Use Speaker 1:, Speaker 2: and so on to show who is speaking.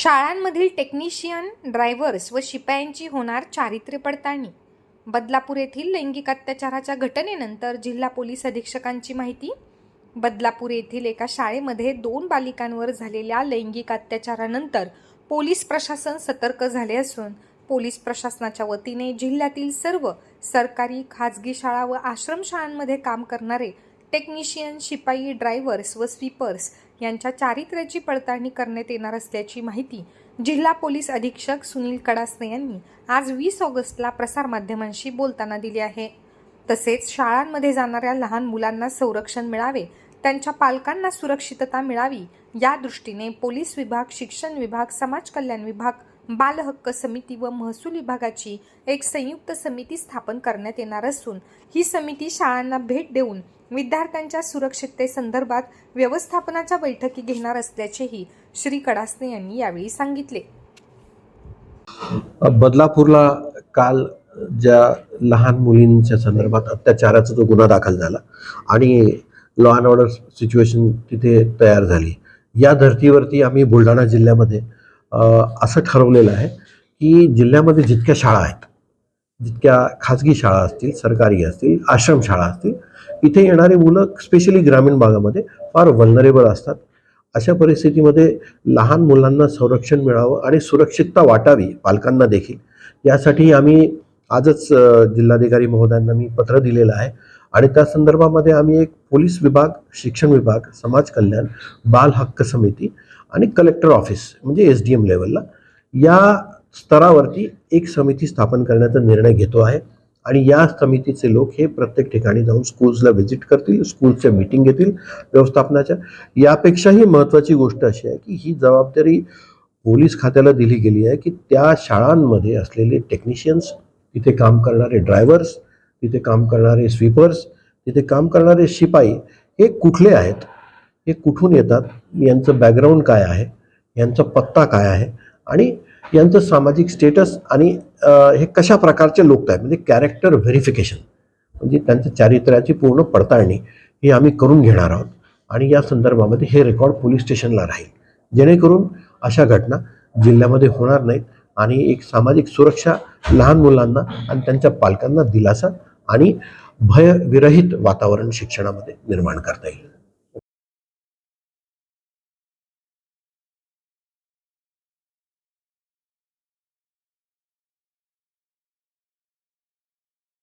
Speaker 1: शाळांमधील technician drivers व शिपायांची होणार चारित्र्य पडताळणी. बदलापूर येथील लैंगिक अत्याचाराच्या घटनेनंतर जिल्हा पोलीस अधीक्षकांची माहिती. बदलापूर येथील एका शाळेमध्ये दोन बालिकांवर झालेल्या लैंगिक अत्याचारानंतर पोलीस प्रशासन सतर्क झाले असून पोलीस प्रशासनाच्या वतीने जिल्ह्यातील सर्व सरकारी खाजगी शाळा व आश्रमशाळांमध्ये काम करणारे टेक्निशियन शिपाई ड्रायव्हर्स व स्वीपर्स यांच्या चारित्र्याची पडताळणी करण्यात येणार असल्याची माहिती जिल्हा पोलीस अधीक्षक सुनील कडासने यांनी आज वीस ऑगस्टला प्रसारमाध्यमांशी बोलताना दिली आहे. तसेच शाळांमध्ये जाणाऱ्या लहान मुलांना संरक्षण मिळावे त्यांच्या पालकांना सुरक्षितता मिळावी या दृष्टीने पोलीस विभाग शिक्षण विभाग समाज कल्याण विभाग बालहक्क समिती व महसूल विभागाची एक संयुक्त समिती स्थापन करण्यात येणार असून ही समिती शाळांना भेट देऊन विद्यार्थ्यांच्या सुरक्षिततेसंदर्भात व्यवस्थापनाच्या बैठकी घेणार असल्याचेही श्री कडासने यांनी यावेळी सांगितले.
Speaker 2: बदलापूरला काल ज्या लहान मुलींच्या संदर्भात अत्याचाराचा जो गुन्हा दाखल झाला आणि लॉ अँड ऑर्डर सिच्युएशन तिथे तयार झाली या धर्तीवरती आम्ही बुलढाणा जिल्ह्यामध्ये असं ठरवलेलं आहे की जिल्ह्यामध्ये जितक्या शाळा आहेत जितक्या खाजगी शाळा असतील सरकारी असतील आश्रमशाळा असतील इथे येणारी मुलं स्पेशली ग्रामीण भागामध्ये फार वल्नरेबल असतात. अशा परिस्थितीमध्ये लहान मुलांना संरक्षण मिळावं आणि सुरक्षितता वाटावी पालकांना देखील. यासाठी आम्ही आजच जिल्हाधिकारी महोदयांना मी पत्र दिलेलं आहे आणि त्या संदर्भामध्ये आम्ही एक पोलीस विभाग शिक्षण विभाग समाज कल्याण बाल हक्क समिती आणि कलेक्टर ऑफिस म्हणजे एस डी एम लेवलला या स्तरावरती एक समिती स्थापन करण्याचा निर्णय घेतो आहे. आणि या समितीचे लोक हे प्रत्येक ठिकाणी जाऊन स्कूल्सला व्हिजिट करतील स्कूलच्या मीटिंग घेतील व्यवस्थापनाच्या. यापेक्षाही महत्त्वाची गोष्ट अशी आहे की ही जबाबदारी पोलीस खात्याला दिली गेली आहे की त्या शाळांमध्ये असलेले टेक्निशियन्स तिथे काम करणारे ड्रायव्हर्स तिथे काम करणारे स्वीपर्स तिथे काम करणारे शिपाई हे कुठले आहेत? हे कुठून येतात? यांचं बॅकग्राऊंड काय आहे? यांचा पत्ता काय आहे? आणि यांचं सामाजिक स्टेटस आणि हे कशा प्रकारचे लोक आहेत? म्हणजे कॅरेक्टर व्हेरिफिकेशन म्हणजे त्यांच्या चारित्र्याची पूर्ण पडताळणी ही आम्ही करून घेणार आहोत. आणि या संदर्भामध्ये हे रेकॉर्ड पोलीस स्टेशनला राहील. जेणेकरून अशा घटना जिल्ह्यामध्ये होणार नाहीत आणि एक सामाजिक सुरक्षा लहान मुलांना आणि त्यांच्या पालकांना दिलासा आणि भयविरहित वातावरण शिक्षणामध्ये निर्माण करता येईल.